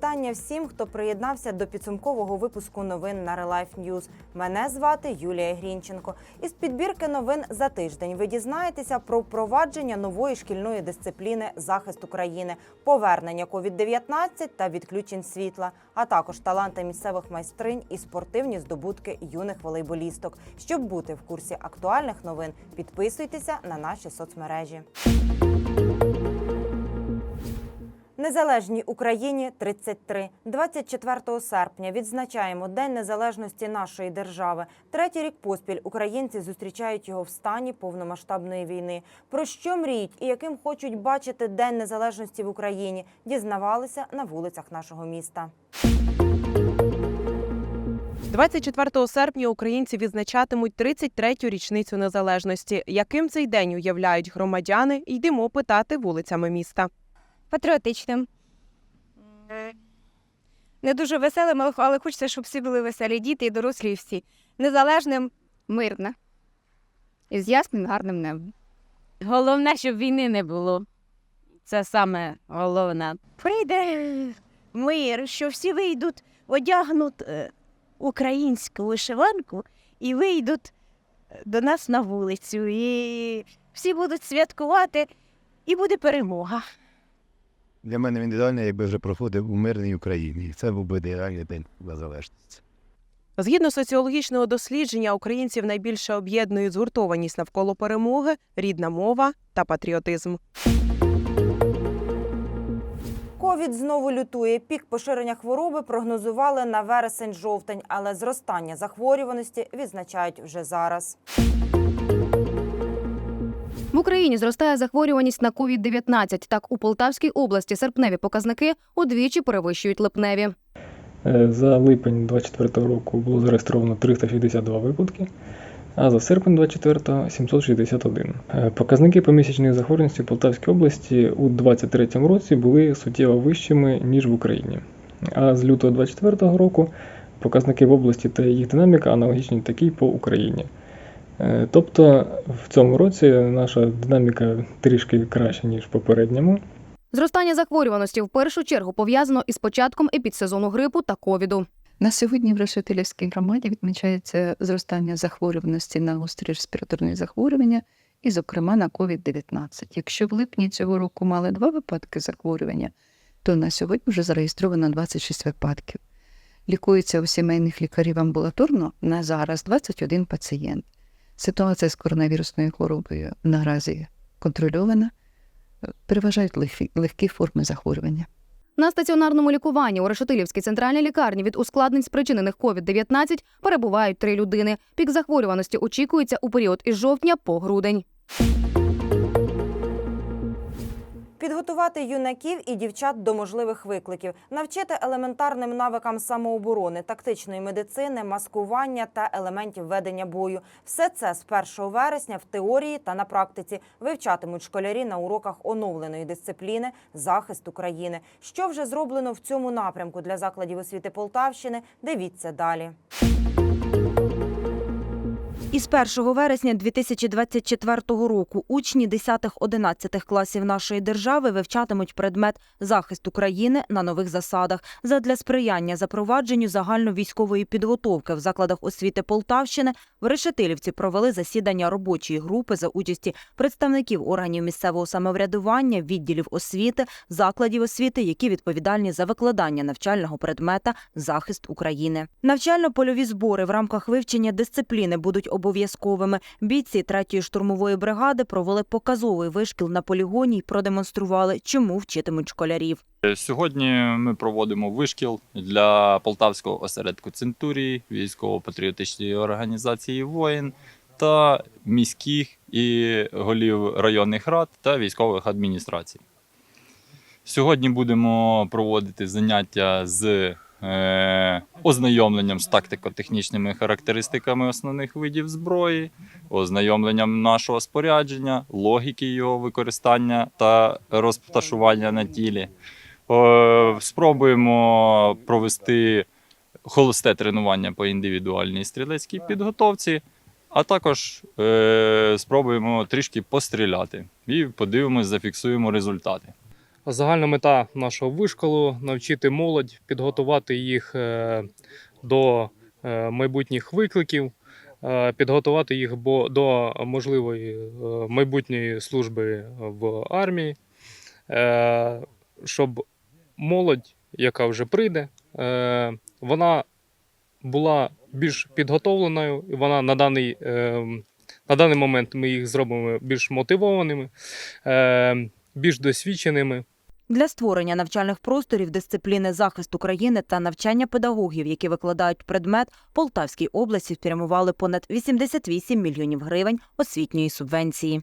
Вітання всім, хто приєднався до підсумкового випуску новин на Релайф News. Мене звати Юлія Грінченко. Із підбірки новин за тиждень ви дізнаєтеся про впровадження нової шкільної дисципліни захист України, повернення COVID-19 та відключень світла, а також таланти місцевих майстринь і спортивні здобутки юних волейболісток. Щоб бути в курсі актуальних новин, підписуйтеся на наші соцмережі. Незалежній Україні 33. 24 серпня відзначаємо День незалежності нашої держави. Третій рік поспіль українці зустрічають його в стані повномасштабної війни. Про що мріють і яким хочуть бачити День незалежності в Україні, дізнавалися на вулицях нашого міста. 24 серпня українці відзначатимуть 33-ю річницю незалежності. Яким цей день уявляють громадяни, йдемо питати вулицями міста. Патріотичним. Не дуже веселим, але- хочеться, щоб всі були веселі, діти і дорослі і всі. Незалежним, мирне. І з ясним гарним небом. Головне, щоб війни не було. Це саме головне. прийде мир, що всі вийдуть, одягнуть е, українську вишиванку і вийдуть е, до нас на вулицю. І всі будуть святкувати, і буде перемога. Для мене він ідеальний, якби вже проходив у мирній Україні. І це був би ідеальний день незалежності. Згідно соціологічного дослідження, українців найбільше об'єднують згуртованість навколо перемоги, рідна мова та патріотизм. Ковід знову лютує. Пік поширення хвороби прогнозували на вересень-жовтень, але зростання захворюваності відзначають вже зараз. В Україні зростає захворюваність на COVID-19. Так, у Полтавській області серпневі показники удвічі перевищують липневі. Е, За липень 2024 року було зареєстровано 362 випадки, а за серпень 2024 – 761. Е, Показники помісячної захворюваності в Полтавській області у 2023 році були суттєво вищими, ніж в Україні. А з лютого 2024 року показники в області та їх динаміка аналогічні такій по Україні. Е, Тобто в цьому році наша динаміка трішки краща, ніж в попередньому. Зростання захворюваності в першу чергу пов'язано із початком епідсезону грипу та ковіду. На сьогодні в Решетилівській громаді відмічається зростання захворюваності на гострі респіраторні захворювання, і, зокрема, на COVID-19. Якщо в липні цього року мали два випадки захворювання, то на сьогодні вже зареєстровано 26 випадків. Лікується у сімейних лікарів амбулаторно на зараз 21 пацієнт. Ситуація з коронавірусною хворобою наразі контрольована, переважають легкі, легкі форми захворювання. На стаціонарному лікуванні у Решетилівській центральній лікарні від ускладнень, спричинених COVID-19, перебувають три людини. Пік захворюваності очікується у період із жовтня по грудень. Підготувати юнаків і дівчат до можливих викликів, навчити елементарним навикам самооборони, тактичної медицини, маскування та елементів ведення бою. Все це з 1 вересня в теорії та на практиці вивчатимуть школярі на уроках оновленої дисципліни захист України. Що вже зроблено в цьому напрямку для закладів освіти Полтавщини? Дивіться далі. Із 1 вересня 2024 року учні 10-11 класів нашої держави вивчатимуть предмет захист України на нових засадах задля сприяння запровадженню загальновійськової підготовки в закладах освіти Полтавщини. В Решетилівці провели засідання робочої групи за участі представників органів місцевого самоврядування, відділів освіти, закладів освіти, які відповідальні за викладання навчального предмета захист України. Навчально-польові збори в рамках вивчення дисципліни будуть обов'язковими. Бійці третьої штурмової бригади провели показовий вишкіл на полігоні й продемонстрували, чому вчитимуть школярів. Сьогодні ми проводимо вишкіл для Полтавського осередку Центурії, військово-патріотичної організації воїн та міських і голів районних рад та військових адміністрацій. Сьогодні будемо проводити заняття з е, ознайомленням з тактико-технічними характеристиками основних видів зброї, ознайомленням нашого спорядження, логіки його використання та розташування на тілі. Е, Спробуємо провести холосте тренування по індивідуальній стрілецькій підготовці, а також е, спробуємо трішки постріляти і подивимось, зафіксуємо результати. Загальна мета нашого вишколу навчити молодь, підготувати їх е, до е, майбутніх викликів, е, підготувати їх до можливої майбутньої служби в армії, щоб молодь, яка вже прийде, вона була більш підготовленою, і вона на даний, на даний момент ми їх зробимо більш мотивованими, більш досвідченими. Для створення навчальних просторів дисципліни захисту країни та навчання педагогів, які викладають предмет, Полтавській області спрямували понад 88 мільйонів гривень освітньої субвенції.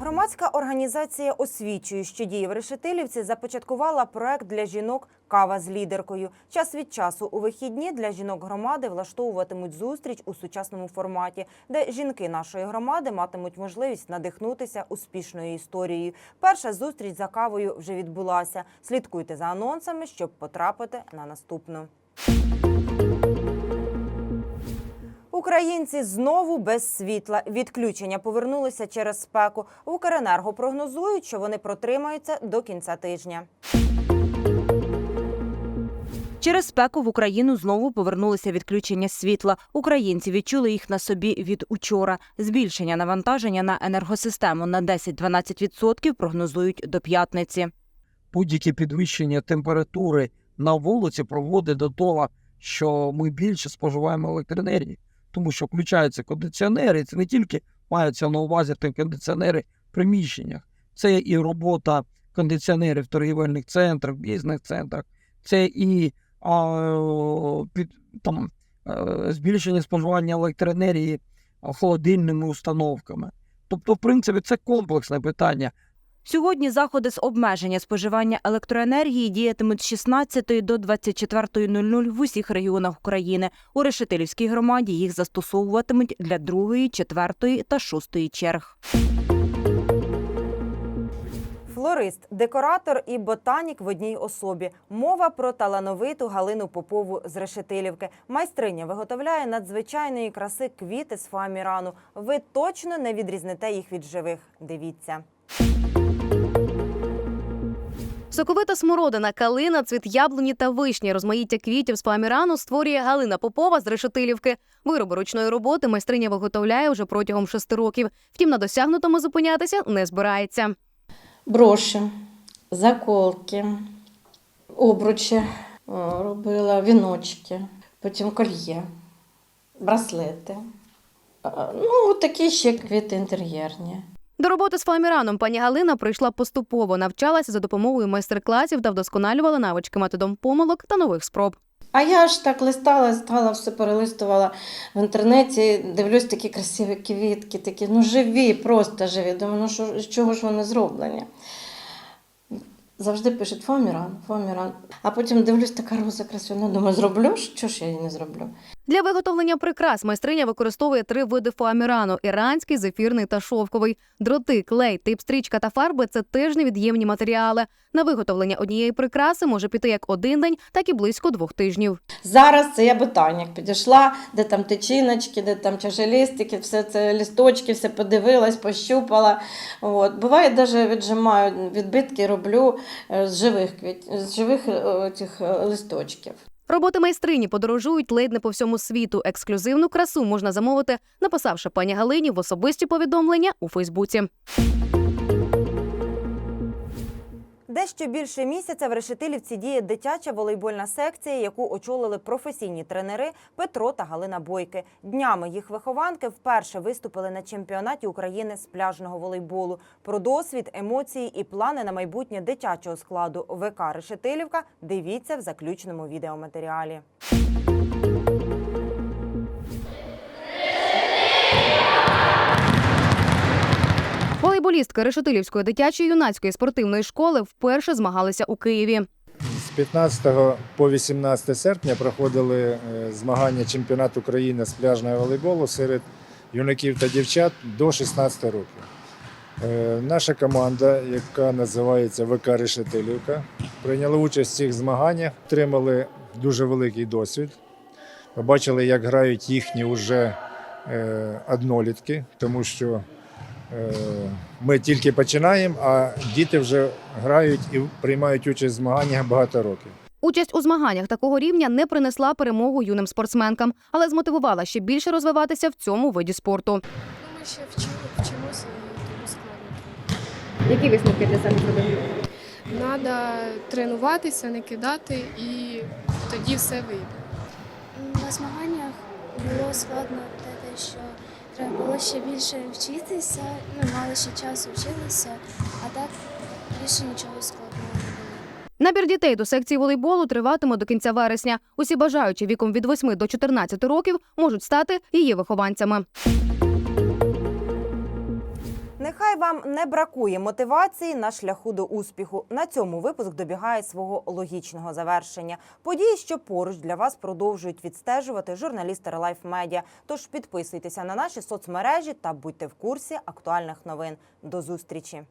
Громадська організація освічую, що діє в Решетилівці, започаткувала проект для жінок Кава з лідеркою. Час від часу у вихідні для жінок громади влаштовуватимуть зустріч у сучасному форматі, де жінки нашої громади матимуть можливість надихнутися успішною історією. Перша зустріч за кавою вже відбулася. Слідкуйте за анонсами, щоб потрапити на наступну. Українці знову без світла. Відключення повернулися через спеку. Укренерго прогнозують, що вони протримаються до кінця тижня. Через спеку в Україну знову повернулися відключення світла. Українці відчули їх на собі від учора. Збільшення навантаження на енергосистему на 10-12% прогнозують до п'ятниці. будь-яке підвищення температури на вулиці проводить до того, що ми більше споживаємо електроенергії, тому що включаються кондиціонери. Це не тільки маються на увазі ті кондиціонери в приміщеннях, це і робота кондиціонерів в торгівельних центрах, бізнес-центрах, це і під, там, е, збільшення споживання електроенергії холодильними установками. Тобто, в принципі, це комплексне питання. Сьогодні заходи з обмеження споживання електроенергії діятимуть з 16 до 24.00 в усіх регіонах України. У Решетилівській громаді їх застосовуватимуть для другої, четвертої та шостої черг. Флорист, декоратор і ботанік в одній особі. Мова про талановиту Галину Попову з Решетилівки. Майстриня виготовляє надзвичайної краси квіти з фоамірану. Ви точно не відрізнете їх від живих. Дивіться. Соковита смородина, калина, цвіт яблуні та вишні, розмаїття квітів з фоамірану створює Галина Попова з Решетилівки. Вироби ручної роботи майстриня виготовляє вже протягом шести років. Втім, на досягнутому зупинятися не збирається. Броші, заколки, обручі робила, віночки, потім кольє, браслети. Ну, такі ще квіти інтер'єрні. До роботи з фоаміраном пані Галина прийшла поступово, навчалася за допомогою майстер-класів та вдосконалювала навички методом помилок та нових спроб. А я ж так листала, стала, все перелистувала в інтернеті, дивлюсь такі красиві квітки, такі, ну живі, просто живі. Думаю, ну що, з чого ж вони зроблені? Завжди пишуть фоміран, фоміран. А потім дивлюсь, така роза красива. Ну, думаю, зроблю, що ж я її не зроблю. Для виготовлення прикрас майстриня використовує три види фоамірану: іранський, зефірний та шовковий. Дроти, клей, тип стрічка та фарби це теж невід'ємні матеріали. На виготовлення однієї прикраси може піти як один день, так і близько двох тижнів. Зараз це я ботанік підійшла, де там тичиночки, де там чашелістики, все це лісточки, все подивилась, пощупала. От. Буває, навіть віджимаю відбитки, роблю е, з живих квіт, з живих е, цих е, листочків. Роботи майстрині подорожують ледь не по всьому світу. Ексклюзивну красу можна замовити, написавши пані Галині в особисті повідомлення у Фейсбуці. Дещо більше місяця в Решетилівці діє дитяча волейбольна секція, яку очолили професійні тренери Петро та Галина Бойки. Днями їх вихованки вперше виступили на чемпіонаті України з пляжного волейболу. Про досвід, емоції і плани на майбутнє дитячого складу ВК Решетилівка дивіться в заключному відеоматеріалі. Волейболістки Решетилівської дитячої юнацької спортивної школи вперше змагалися у Києві. З 15 по 18 серпня проходили е, змагання чемпіонату України з пляжного волейболу серед юнаків та дівчат до 16 років. Е, Наша команда, яка називається ВК Решетилівка, прийняла участь в цих змаганнях, отримали дуже великий досвід. Побачили, як грають їхні вже е, однолітки, тому що Ми тільки починаємо, а діти вже грають і приймають участь в змаганнях багато років. Участь у змаганнях такого рівня не принесла перемогу юним спортсменкам, але змотивувала ще більше розвиватися в цьому виді спорту. Ми ще вчимо, вчимося і тому складно. Які висновки для себе зробили? Треба тренуватися, не кидати, і тоді все вийде. На змаганнях було складно те, що треба було ще більше вчитися, ми мали ще часу вчитися, а так більше нічого складного не було. Набір дітей до секції волейболу триватиме до кінця вересня. Усі бажаючі віком від 8 до 14 років можуть стати її вихованцями. Нехай вам не бракує мотивації на шляху до успіху. На цьому випуск добігає свого логічного завершення. Події, що поруч для вас продовжують відстежувати журналісти Релайф Медіа. Тож підписуйтеся на наші соцмережі та будьте в курсі актуальних новин. До зустрічі.